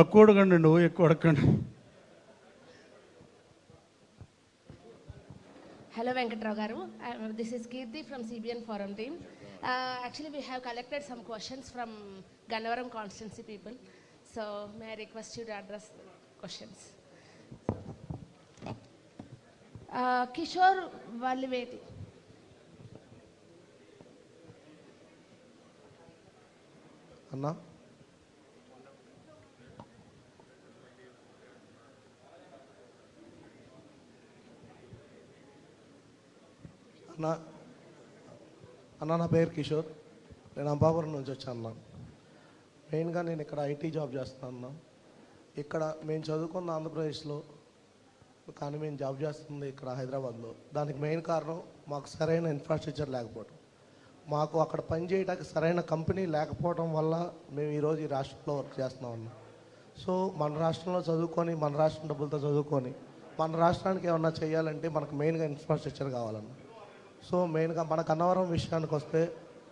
తక్కువ అడగండి అండి ఓ ఎక్కువ అడగండి Hello, Venkatrao Garu. Uh, This is Kirti from CBN Forum team. Uh, Actually, we have collected some questions from Gannavaram constituency people. So may I request you to address the questions? Uh, Kishore Valliveti. అన్నా నా అన్న నా పేరు కిషోర్. నేను అంబాపురం నుంచి వచ్చాను అన్న. మెయిన్గా నేను ఇక్కడ ఐటీ జాబ్ చేస్తున్నాను అన్న. ఇక్కడ మేము చదువుకున్న ఆంధ్రప్రదేశ్లో కానీ మేము జాబ్ చేస్తుంది ఇక్కడ హైదరాబాద్లో. దానికి మెయిన్ కారణం మాకు సరైన ఇన్ఫ్రాస్ట్రక్చర్ లేకపోవడం మాకు అక్కడ పనిచేయడానికి సరైన కంపెనీ లేకపోవడం వల్ల మేము ఈరోజు ఈ రాష్ట్రంలో వర్క్ చేస్తున్నాం అన్న. సో మన రాష్ట్రంలో చదువుకొని మన రాష్ట్రం డబ్బులతో చదువుకొని మన రాష్ట్రానికి ఏమన్నా చేయాలంటే మనకు మెయిన్గా ఇన్ఫ్రాస్ట్రక్చర్ కావాలన్నా. సో మెయిన్గా మన గన్నవరం విషయానికి వస్తే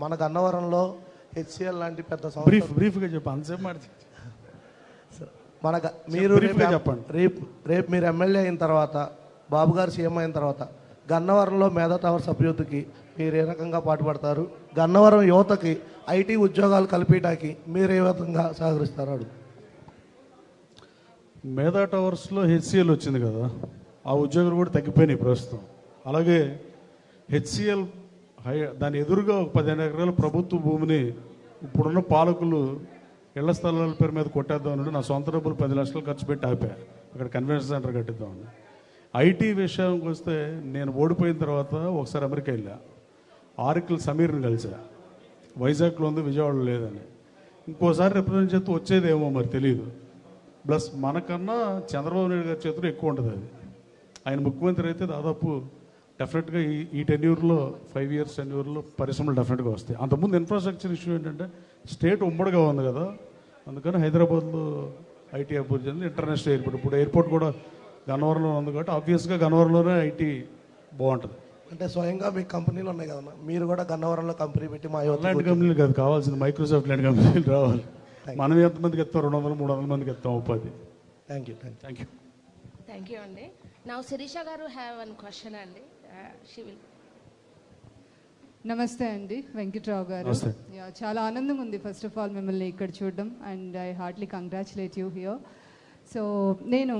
మన గన్నవరంలో హెచ్సిఎల్ లాంటి పెద్ద బ్రీఫ్ బ్రీఫ్గా చెప్పు అంతసేపు మాట మన మీరు చెప్పండి. రేపు రేపు మీరు ఎమ్మెల్యే అయిన తర్వాత బాబు గారు సీఎం అయిన తర్వాత గన్నవరంలో మేధా టవర్స్ అభివృద్ధికి మీరు ఏ రకంగా పాటుపడతారు? గన్నవరం యువతకి ఐటీ ఉద్యోగాలు కల్పించడానికి మీరు ఏ విధంగా సహకరిస్తారు? అడుగు. మేధా టవర్స్లో హెచ్సిఎల్ వచ్చింది కదా ఆ ఉద్యోగులు కూడా తగ్గిపోయినాయి ప్రస్తుతం. అలాగే హెచ్సిఎల్ హై దాని ఎదురుగా ఒక పదిహేను ఎకరాల ప్రభుత్వ భూమిని ఇప్పుడున్న పాలకులు ఇళ్ళ స్థలాల పేరు మీద కొట్టేద్దాం అని నా సొంత డబ్బులు పది లక్షలు ఖర్చు పెట్టి ఆపా అక్కడ కన్వెన్షన్ సెంటర్ కట్టిద్దామని ఐటీ విషయానికి వస్తే నేను ఓడిపోయిన తర్వాత ఒకసారి అమెరికా వెళ్ళా. ఆరికల్ సమీర్ని కలిసా. వైజాగ్లో ఉంది విజయవాడలో లేదని. ఇంకోసారి రిప్రజెంట్ చేస్తూ వచ్చేదేమో మరి తెలియదు ప్లస్ మనకన్నా చంద్రబాబు నాయుడు గారి చేతిలో ఎక్కువ ఉంటుంది అది. ఆయన ముఖ్యమంత్రి అయితే దాదాపు డెఫినెట్గా ఈ ఈ టెన్యూర్లో ఫైవ్ ఇయర్స్ టెన్యూర్లో పరిశ్రమలు డెఫినెట్గా వస్తాయి. అంతకుముందు ఇన్ఫ్రాస్ట్రక్చర్ ఇష్యూ ఏంటంటే స్టేట్ ఉమ్మడిగా ఉంది కదా. అందుకని హైదరాబాద్లో ఐటీ అభివృద్ధి చెంది ఇంటర్నేషనల్ ఎయిర్పోర్ట్ ఇప్పుడు ఎయిర్పోర్ట్ కూడా గన్నవరంలో ఉంది కాబట్టి ఆబ్వియస్గా గన్నవరంలోనే ఐటీ బాగుంటుంది. అంటే స్వయంగా మీ కంపెనీలు ఉన్నాయి కదన్నా మీరు కూడా గన్నవరంలో కంపెనీ పెట్టి మా అలాంటి కంపెనీలు కాదు. కావాల్సింది మైక్రోసాఫ్ట్ లాంటి కంపెనీలు రావాలి. మనం ఎంతమందికి ఇస్తాం రెండు వందలు మూడు వందల మందికి ఇస్తాం ఉపాధి. Thank you thank thank you Thank you, Andy. Now Sirisha Garu have one నమస్తే అండి వెంకట్రావు గారు. చాలా ఆనందంగా ఉంది. ఫస్ట్ ఆఫ్ ఆల్ మిమ్మల్ని ఇక్కడ చూడడం and I heartily congratulate you here so నేను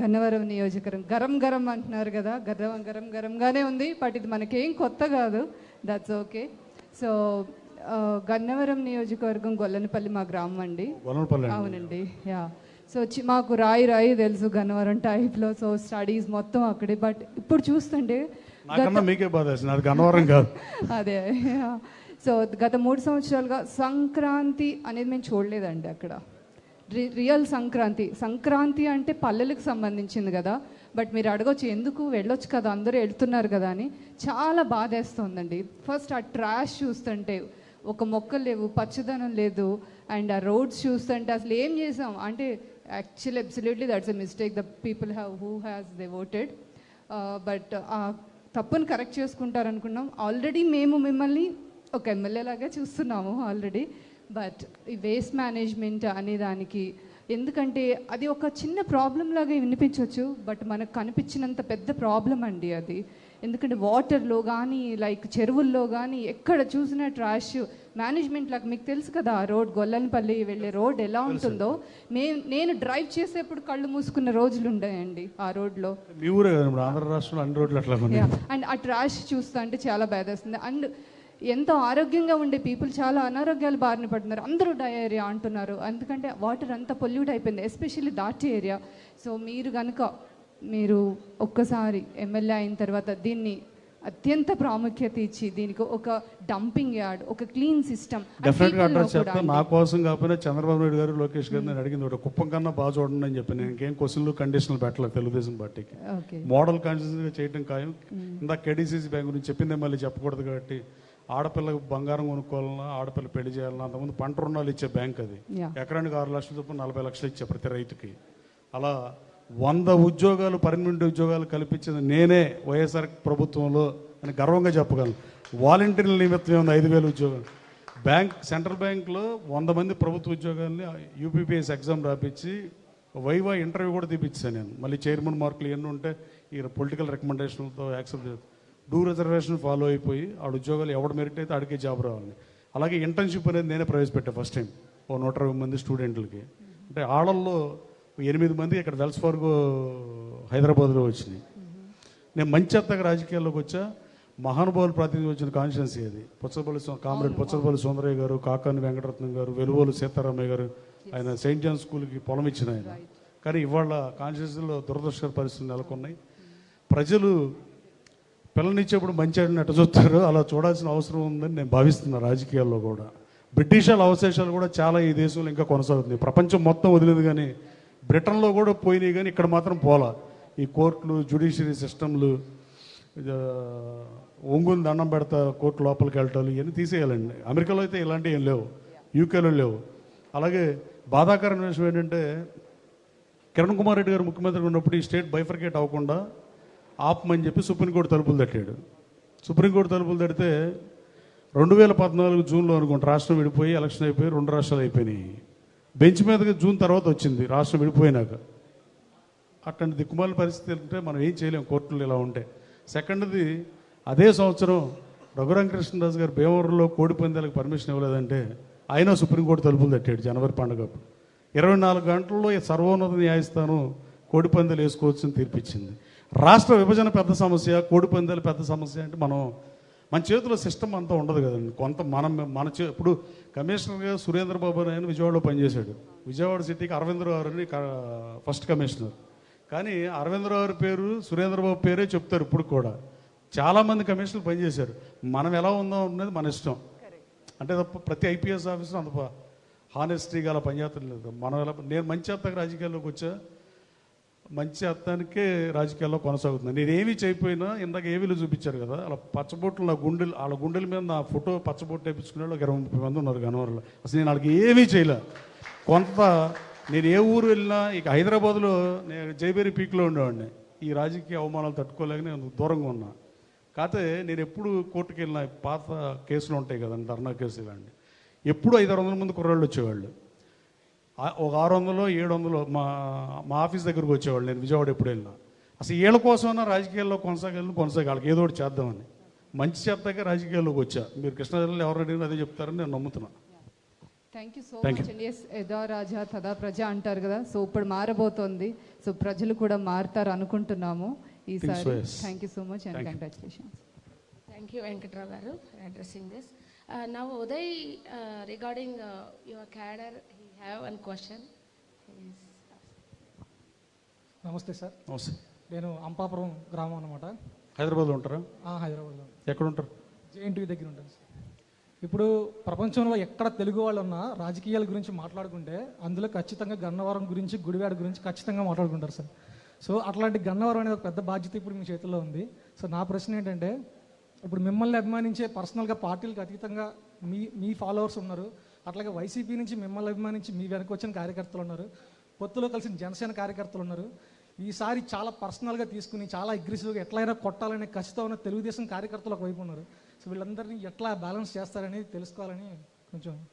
గన్నవరం నియోజకవర్గం గరం గరం అంటున్నారు కదా గర్రం గరం గరంగానే ఉంది బట్ ఇది మనకేం కొత్త కాదు. దట్స్ ఓకే సో గన్నవరం నియోజకవర్గం గొల్లనపల్లి మా గ్రామం అండి. అవునండి. యా సో చి- మాకు రాయి రాయి తెలుసు గన్నవరం టైప్లో సో స్టడీస్ మొత్తం అక్కడే. బట్ ఇప్పుడు చూస్తుంటే మీకే బాధ అది గన్నవరం కాదు. అదే సో గత మూడు సంవత్సరాలుగా సంక్రాంతి అనేది మేము చూడలేదండి అక్కడ. రియల్ సంక్రాంతి. సంక్రాంతి అంటే పల్లెలకు సంబంధించింది కదా. బట్ మీరు అడగొచ్చు ఎందుకు వెళ్ళొచ్చు కదా? అందరూ వెళ్తున్నారు కదా అని. చాలా బాధేస్తుందండి ఫస్ట్ ఆ ట్రాష్ చూస్తుంటే ఒక మొక్కలు లేవు పచ్చదనం లేదు. అండ్ ఆ రోడ్స్ చూస్తుంటే అసలు ఏం చేసాం? అంటే actually absolutely that's a mistake the people have who has they voted but ఆ తప్పును కరెక్ట్ చేసుకుంటారనుకున్నాం. ఆల్రెడీ మేము మిమ్మల్ని ఒక ఎమ్మెల్యే లాగా చూస్తున్నాము ఆల్రెడీ బట్ ఈ వేస్ట్ మేనేజ్మెంట్ అనే దానికి ఎందుకంటే అది ఒక చిన్న ప్రాబ్లం లాగా వినిపించవచ్చు బట్ మనకు కనిపించినంత పెద్ద ప్రాబ్లం అండి అది. ఎందుకంటే వాటర్లో కానీ లైక్ చెరువుల్లో కానీ ఎక్కడ చూసినా ట్రాష్. మేనేజ్మెంట్ లాగా మీకు తెలుసు కదా ఆ రోడ్ గొల్లనపల్లి వెళ్ళే రోడ్ ఎలా ఉంటుందో. నేను నేను డ్రైవ్ చేసేప్పుడు కళ్ళు మూసుకున్న రోజులు ఉన్నాయండి ఆ రోడ్లో. ఆంధ్ర రాష్ట్రంలో అన్ని అట్లా అండ్ ఆ ట్రాష్ చూస్తా అంటే చాలా బాధేస్తుంది. అండ్ ఎంతో ఆరోగ్యంగా ఉండే పీపుల్ చాలా అనారోగ్యాలు బారిన పడుతున్నారు. అందరూ డయేరియా అంటున్నారు. ఎందుకంటే వాటర్ అంతా పొల్యూట్ అయిపోయింది ఎస్పెషల్లీ దాటి ఏరియా. సో మీరు కనుక మీరు ఒక్కసారి ఎమ్మెల్యే అయిన తర్వాత దీన్ని అత్యంత ప్రాముఖ్యత ఇచ్చి దీనికి ఒక డంపింగ్ యార్డ్ ఒక క్లీన్ సిస్టమ్ డెఫినెట్గా అడ్రస్ నా కోసం కాకపోయినా చంద్రబాబు నాయుడు గారు లోకేష్ గారు నేను అడిగింది ఒకటి. కుప్పం కన్నా బాగా చూడండి అని చెప్పి నేను ఇంకేం క్వశ్చన్లు కండిషన్లు పెట్టలేదు తెలుగుదేశం పార్టీకి. మోడల్ కాన్స్టిట్యూన్సీ చేయడం ఖాయం. ఇందాక కేడీసీసీ బ్యాంక్ గురించి చెప్పిందే మళ్ళీ చెప్పకూడదు కాబట్టి ఆడపిల్లకి బంగారం కొనుక్కోవాలన్నా ఆడపిల్ల పెళ్ళి చేయాలన్నా అంతకుముందు పంట రుణాలు ఇచ్చే బ్యాంక్ అది. ఎకరానికి ఆరు లక్షల చొప్పున నలభై లక్షలు ఇచ్చే ప్రతి రైతుకి. అలా వంద ఉద్యోగాలు పర్మనెంట్ ఉద్యోగాలు కల్పించింది నేనే వైఎస్ఆర్ ప్రభుత్వంలో అని గర్వంగా చెప్పగలను. వాలంటీర్ల నిమిత్తం ఉంది ఐదు వేల ఉద్యోగాలు. బ్యాంక్ సెంట్రల్ బ్యాంక్లో వంద మంది ప్రభుత్వ ఉద్యోగాల్ని యూపీపీఎస్ ఎగ్జామ్ రాపించి వైవా ఇంటర్వ్యూ కూడా తీపిచ్చాను నేను. మళ్ళీ చైర్మన్ మార్కులు ఎన్ని ఉంటే ఈ పొలిటికల్ రికమెండేషన్లతో యాక్సెప్ట్ చేస్తాను డూ రిజర్వేషన్ ఫాలో అయిపోయి ఆడ ఉద్యోగాలు ఎవడు మెరిట్ అయితే ఆడికే జాబ్ రావాలి. అలాగే ఇంటర్న్షిప్ అనేది నేనే ప్రవేశపెట్టాను ఫస్ట్ టైం. ఓ నూట ఇరవై మంది స్టూడెంట్లకి. అంటే ఆడల్లో ఎనిమిది మంది ఇక్కడ వెల్స్ ఫార్గో హైదరాబాద్లో వచ్చినాయి. నేను మంచి అత్తగా రాజకీయాల్లోకి వచ్చా మహానుభావులు ప్రాతినిధ్యం వచ్చిన కాన్స్టిట్యున్సీ అది. పుచ్చపల్లి కామ్రేడ్ పుచ్చపల్లి సుందరయ్య గారు కాకాని వెంకటరత్నం గారు వెలువోలు సీతారామయ్య గారు ఆయన సెయింట్ జాన్ స్కూల్కి పొలం ఇచ్చిన ఆయన. కానీ ఇవాళ కాన్స్టిట్యున్సీలో దురదృష్టకర పరిస్థితులు నెలకొన్నాయి. ప్రజలు పిల్లనిచ్చేప్పుడు మంచి ఆడిని ఎట్ట చూస్తారో అలా చూడాల్సిన అవసరం ఉందని నేను భావిస్తున్నా రాజకీయాల్లో కూడా. బ్రిటిషాల అవశేషాలు కూడా చాలా ఈ దేశంలో ఇంకా కొనసాగుతుంది ప్రపంచం మొత్తం వదిలేదు కానీ బ్రిటన్లో కూడా పోయినాయి కానీ ఇక్కడ మాత్రం పోలా. ఈ కోర్టులు జ్యుడిషియరీ సిస్టమ్లు ఒంగుని దండం పెడతా కోర్టు లోపలికి వెళ్ళటాలు ఇవన్నీ తీసేయాలండి. అమెరికాలో అయితే ఇలాంటివి ఏం లేవు. యూకేలో లేవు. అలాగే బాధాకరమైన విషయం ఏంటంటే కిరణ్ కుమార్ రెడ్డి గారు ముఖ్యమంత్రి ఉన్నప్పుడు ఈ స్టేట్ బైఫర్కేట్ అవ్వకుండా ఆపమని చెప్పి సుప్రీంకోర్టు తలుపులు తట్టాడు. సుప్రీంకోర్టు తలుపులు తడితే రెండు వేల పద్నాలుగు జూన్లో అనుకుంటా రాష్ట్రం విడిపోయి ఎలక్షన్ అయిపోయి రెండు రాష్ట్రాలు అయిపోయినాయి. బెంచ్ మీదకి జూన్ తర్వాత వచ్చింది రాష్ట్రం విడిపోయినాక. అట్లాంటి దిక్కుమాల పరిస్థితి ఉంటే మనం ఏం చేయలేం కోర్టులు ఇలా ఉంటే. సెకండ్ది అదే సంవత్సరం రఘురామకృష్ణరాజు గారు భీమవరంలో కోడి పందాలకు పర్మిషన్ ఇవ్వలేదంటే ఆయన సుప్రీంకోర్టు తలుపులు తట్టాడు జనవరి పండుగ అప్పుడు. ఇరవై నాలుగు గంటల్లో సర్వోన్నత న్యాయస్థానం కోడి పందాలు వేసుకోవచ్చని తీర్పిచ్చింది. రాష్ట్ర విభజన పెద్ద సమస్య కోడి పందాలు పెద్ద సమస్య అంటే మనం మన చేతిలో సిస్టమ్ అంతా ఉండదు కదండి. కొంత మనం మన చే ఇప్పుడు కమిషనర్గా సురేంద్ర బాబు విజయవాడలో పనిచేశాడు. విజయవాడ సిటీకి అరవిందరావు అని ఫస్ట్ కమిషనర్. కానీ అరవిందరావు గారి పేరు సురేంద్రబాబు పేరే చెప్తారు ఇప్పుడు కూడా. చాలామంది కమిషనర్లు పనిచేశారు. మనం ఎలా ఉందాం అనేది మన ఇష్టం. అంటే తప్ప ప్రతి ఐపీఎస్ ఆఫీసర్ అంత హానెస్టీగా అలా పనిచేయటం లేదు. మనం ఎలా నేను మంచి అత్తగా రాజకీయాల్లోకి వచ్చా. మంచి అర్థానికే రాజకీయాల్లో కొనసాగుతుంది. నేను ఏమీ చేయకపోయినా ఇందాక ఏవీలు చూపించారు కదా అలా పచ్చబొట్లు నా గుండెలు వాళ్ళ గుండెల మీద నా ఫోటో పచ్చబొట్టు వేయించుకునే వాళ్ళు ఒక ఇరవై ముప్పై మంది ఉన్నారు గనవరంలో అసలు నేను వాళ్ళకి ఏమీ చేయలే. కొంత నేను ఏ ఊరు వెళ్ళినా ఇక హైదరాబాద్లో నేను జైబేరి పీక్లో ఉండేవాడిని. ఈ రాజకీయ అవమానాలు తట్టుకోలేక నేను దూరంగా ఉన్నా. కాకపోతే నేను ఎప్పుడు కోర్టుకు వెళ్ళిన పాత కేసులు ఉంటాయి కదండి ధర్నా కేసులు అండి ఎప్పుడు ఐదు వందల మంది కుర్రాళ్ళు వచ్చేవాళ్ళు. ఒక ఆరు వందలు ఏడు వందలు మా మా ఆఫీస్ దగ్గరకు వచ్చేవాళ్ళు నేను విజయవాడ ఎప్పుడు వెళ్ళినా. అసలు వీళ్ళ కోసమైనా రాజకీయాల్లో కొనసాగాలని కొనసాగాలి ఏదో ఒకటి చేద్దామని. మంచి చేద్దాక రాజకీయాల్లోకి వచ్చా. మీరు కృష్ణా జిల్లాలో ఎవరు అడిగినా అదే చెప్తారని నేను నమ్ముతున్నా. థ్యాంక్ యూ సో మచ్ అండి ఎస్ యథా రాజా తదా ప్రజ అంటారు కదా. సో ఇప్పుడు మారబోతోంది. సో ప్రజలు కూడా మారుతారు అనుకుంటున్నాము ఈసారి. Thank you so much and Thank you. Congratulations Thank you, Venkatrao Garu, for addressing this. Uh, Now, Uday, uh, one question. He's- నమస్తే సార్. నమస్తే. నేను అంపాపురం గ్రామం అనమాట హైదరాబాద్లో ఉంటారా? హైదరాబాద్లో. ఎక్కడ ఉంటారు జేఎన్టీ దగ్గర ఉంటాను సార్. ఇప్పుడు ప్రపంచంలో ఎక్కడ తెలుగు వాళ్ళు ఉన్నా రాజకీయాల గురించి మాట్లాడుకుంటే అందులో ఖచ్చితంగా గన్నవరం గురించి గుడివాడ గురించి ఖచ్చితంగా మాట్లాడుకుంటారు సార్. సో అట్లాంటి గన్నవరం అనేది ఒక పెద్ద బాధ్యత ఇప్పుడు మీ చేతుల్లో ఉంది. సో నా ప్రశ్న ఏంటంటే ఇప్పుడు మిమ్మల్ని అభిమానించే పర్సనల్గా పార్టీలకు అతీతంగా మీ మీ ఫాలోవర్స్ ఉన్నారు. అట్లాగే వైసీపీ నుంచి మిమ్మల్ని అభిమానించి మీ వెనక వచ్చిన కార్యకర్తలు ఉన్నారు. పొత్తులో కలిసిన జనసేన కార్యకర్తలు ఉన్నారు. ఈసారి చాలా పర్సనల్గా తీసుకుని చాలా అగ్రెసివ్గా ఎట్లయినా కొట్టాలనే కసితో ఉన్న తెలుగుదేశం కార్యకర్తలు ఒకవైపు ఉన్నారు. సో వీళ్ళందరినీ ఎట్లా బ్యాలెన్స్ చేస్తారనేది తెలుసుకోవాలని కొంచెం.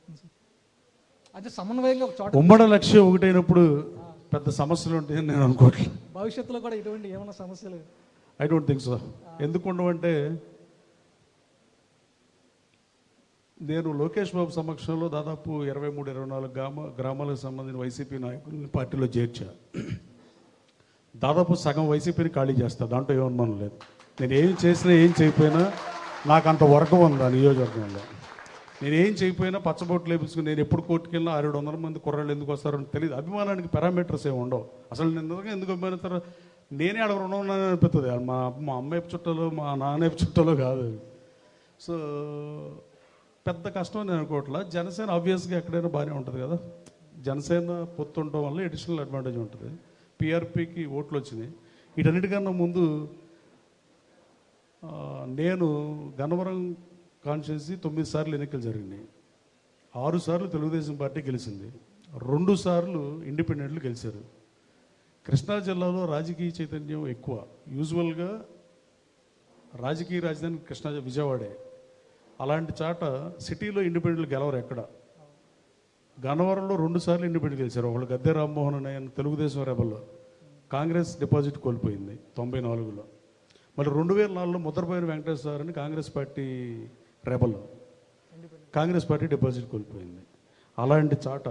అంటే సమన్వయంగా ఒక చోట ఉమ్మడి లక్ష్యం ఒకటైనప్పుడు పెద్ద సమస్యలు ఉంటాయని నేను అనుకోవట్లేదు. భవిష్యత్తులో కూడా ఇటువంటి ఏమైనా సమస్యలు? ఐ డోంట్ థింక్ సో ఎందుకు ఉండవంటే నేను లోకేష్ బాబు సమక్షంలో దాదాపు ఇరవై మూడు ఇరవై నాలుగు గ్రామ గ్రామాలకు సంబంధించిన వైసీపీ నాయకులను పార్టీలో చేర్చా. దాదాపు సగం వైసీపీని ఖాళీ చేస్తా దాంట్లో ఏమనుమానం లేదు. నేను ఏం చేసినా ఏం చేయకపోయినా నాకు అంత వర్గం ఉంది ఆ నియోజకవర్గంలో? నేను ఏం చేయకపోయినా పచ్చబొట్లు లేపించుకుని నేను ఎప్పుడు కోర్టుకెళ్ళినా ఆరు వందల మంది కుర్రాళ్ళు ఎందుకు వస్తారని తెలియదు అభిమానానికి పారామీటర్స్ ఏమి ఉండవు. అసలు నేను ఎందుకు అభిమానిస్తారో నేనే అక్కడ రుణం ఉన్నానని అనిపిస్తుంది. మా మా అమ్మాయి చుట్టాలు మా నాన్న చుట్టాలు కాదు. సో పెద్ద కష్టం నేను అనుకోవట్లా. జనసేన ఆబ్వియస్గా ఎక్కడైనా బాగానే ఉంటుంది కదా. జనసేన పొత్తు ఉండడం వల్ల ఎడిషనల్ అడ్వాంటేజ్ ఉంటుంది. పిఆర్పికి ఓట్లు వచ్చినాయి వీటన్నిటికన్నా ముందు నేను గన్నవరం కాన్స్టిట్యున్సీ తొమ్మిది సార్లు ఎన్నికలు జరిగినాయి. ఆరు సార్లు తెలుగుదేశం పార్టీ గెలిచింది. రెండు సార్లు ఇండిపెండెంట్లు గెలిచారు. కృష్ణా జిల్లాలో రాజకీయ చైతన్యం ఎక్కువ. యూజువల్గా రాజకీయ రాజధాని కృష్ణా విజయవాడే. అలాంటి చాట సిటీలో ఇండిపెండెంట్లు గెలవరు ఎక్కడ? గన్నవరంలో రెండు సార్లు ఇండిపెండెంట్ గెలిచారు. ఒకళ్ళు గద్దె రామ్మోహన్ అనే ఆయన తెలుగుదేశం రెబల్లో. కాంగ్రెస్ డిపాజిట్ కోల్పోయింది తొంభై నాలుగులో. మళ్ళీ రెండు వేల నాలుగులో ముద్రపోయిన వెంకటేశ్వర అని Congress party rebel Congress party deposit కోల్పోయింది. అలాంటి చాట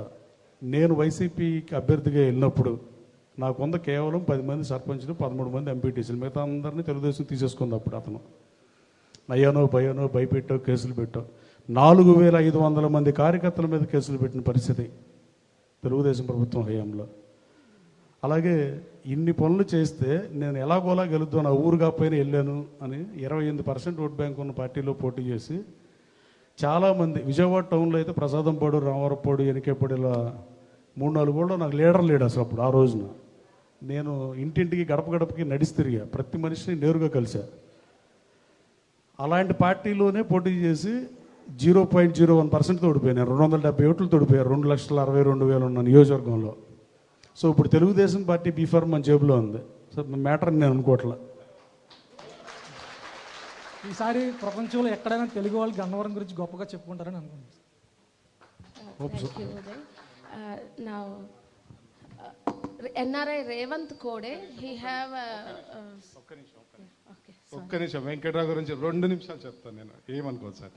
నేను వైసీపీకి అభ్యర్థిగా వెళ్ళినప్పుడు నాకుంద కేవలం పది మంది సర్పంచ్లు పదమూడు మంది ఎంపీటీసీలు మిగతా అందరినీ తెలుగుదేశం తీసేసుకుంది అప్పుడు అతను. నయ్యానో భయానో భయపెట్టో కేసులు పెట్టో. నాలుగు వేల ఐదు వందల మంది కార్యకర్తల మీద కేసులు పెట్టిన పరిస్థితి తెలుగుదేశం ప్రభుత్వం హయాంలో. అలాగే ఇన్ని పనులు చేస్తే నేను ఎలాగోలా గెలుద్దాను ఆ ఊరు కాకపోయినా వెళ్ళాను అని ఇరవై ఎనిమిది పర్సెంట్ ఓట్ బ్యాంక్ ఉన్న పార్టీలో పోటీ చేసి చాలామంది విజయవాడ టౌన్లో అయితే ప్రసాదంపాడు రామవరపాడు ఎనికేపాడు ఇలా మూడు నాలుగు కూడా నాకు లీడర్ లేడు అసలు అప్పుడు ఆ రోజున. నేను ఇంటింటికి గడప గడపకి నడిచి తిరిగా. ప్రతి మనిషిని నేరుగా కలిసా అలాంటి పార్టీలోనే పోటీ చేసి zero point zero one percent తోడిపోయాను రెండు వందల డెబ్బై ఓట్లు తోడిపోయారు. రెండు లక్షల అరవై రెండు వేలు ఉన్న నియోజకవర్గంలో. సో ఇప్పుడు తెలుగుదేశం పార్టీ బీఫార్మ్ మన జేబులో ఉంది. సో మ్యాటర్ నేను అనుకోవట్లే. ఈసారి ప్రపంచంలో ఎక్కడైనా తెలుగు వాళ్ళు గన్నవరం గురించి గొప్పగా చెప్పుకుంటారని అనుకుంటున్నాను. Uh, thank you, Uday. Uh, ఒక్క నిమిషం వెంకట్రావు గురించి రెండు నిమిషాలు చెప్తాను నేను. ఏమనుకోదు సార్.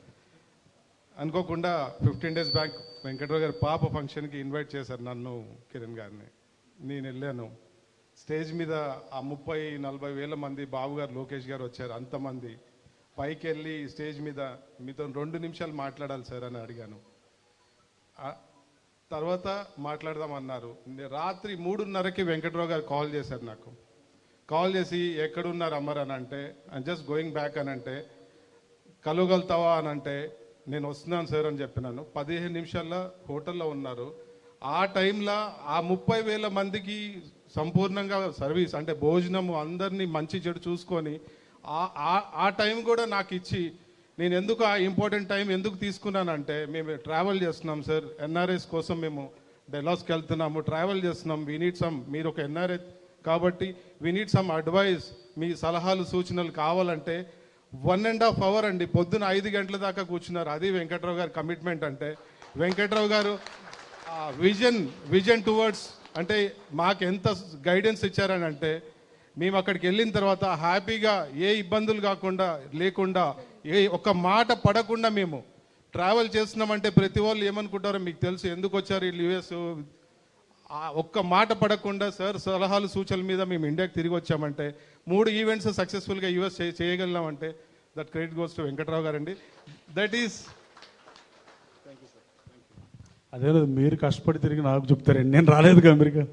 అనుకోకుండా ఫిఫ్టీన్ డేస్ బ్యాక్ వెంకట్రావు గారి పాప ఫంక్షన్కి ఇన్వైట్ చేశారు నన్ను కిరణ్ గారిని. నేను వెళ్ళాను. స్టేజ్ మీద ఆ ముప్పై నలభై వేల మంది బాబు గారు లోకేష్ గారు వచ్చారు అంతమంది. పైకి వెళ్ళి స్టేజ్ మీద మీతో రెండు నిమిషాలు మాట్లాడాలి సార్ అని అడిగాను. తర్వాత మాట్లాడదామన్నారు. రాత్రి మూడున్నరకి వెంకట్రావు గారు కాల్ చేశారు నాకు. కాల్ చేసి ఎక్కడున్నారు అమ్మర్ అని అంటే అండ్ జస్ట్ గోయింగ్ బ్యాక్ అని అంటే కలవగలుగుతావా అని అంటే నేను వస్తున్నాను సార్ అని చెప్పినాను. పదిహేను నిమిషాల్లో హోటల్లో ఉన్నారు. ఆ టైంలో ఆ ముప్పై వేల మందికి సంపూర్ణంగా సర్వీస్ అంటే భోజనము అందరినీ మంచి చెడు చూసుకొని ఆ- ఆ- ఆ టైం కూడా నాకు ఇచ్చి నేను ఎందుకు ఆ ఇంపార్టెంట్ టైం ఎందుకు తీసుకున్నానంటే మేము ట్రావెల్ చేస్తున్నాం సార్. ఎన్ఆర్ఎస్ కోసం మేము డెలాస్కి వెళ్తున్నాము. ట్రావెల్ చేస్తున్నాం. We need some. మీరు ఒక ఎన్ఆర్ఐ కాబట్టి వీ నీడ్ సమ్ అడ్వైస్ మీ సలహాలు సూచనలు కావాలంటే వన్ అండ్ హాఫ్ అవర్ అండి. పొద్దున ఐదు గంటల దాకా కూర్చున్నారు. అది వెంకట్రావు గారి కమిట్మెంట్ అంటే. వెంకట్రావు గారు విజన్ విజన్ టువర్డ్స్ అంటే మాకు ఎంత గైడెన్స్ ఇచ్చారని అంటే మేము అక్కడికి వెళ్ళిన తర్వాత హ్యాపీగా ఏ ఇబ్బందులు కాకుండా లేకుండా ఏ ఒక్క మాట పడకుండా మేము ట్రావెల్ చేస్తున్నామంటే ప్రతి వాళ్ళు ఏమనుకుంటారో మీకు తెలుసు. ఎందుకు వచ్చారు వీళ్ళు యుఎస్ ఒక్క మాట పడకుండా సార్ సలహాలు సూచనల మీద మేము ఇండియాకి తిరిగి వచ్చామంటే మూడు ఈవెంట్స్ సక్సెస్ఫుల్గా US చేయగలిగామంటే that credit goes to Venkatrao గారండి. దట్ ఈస్ అదే మీరు కష్టపడి తిరిగి నాకు చెప్తారండి. నేను రాలేదు అమెరికా?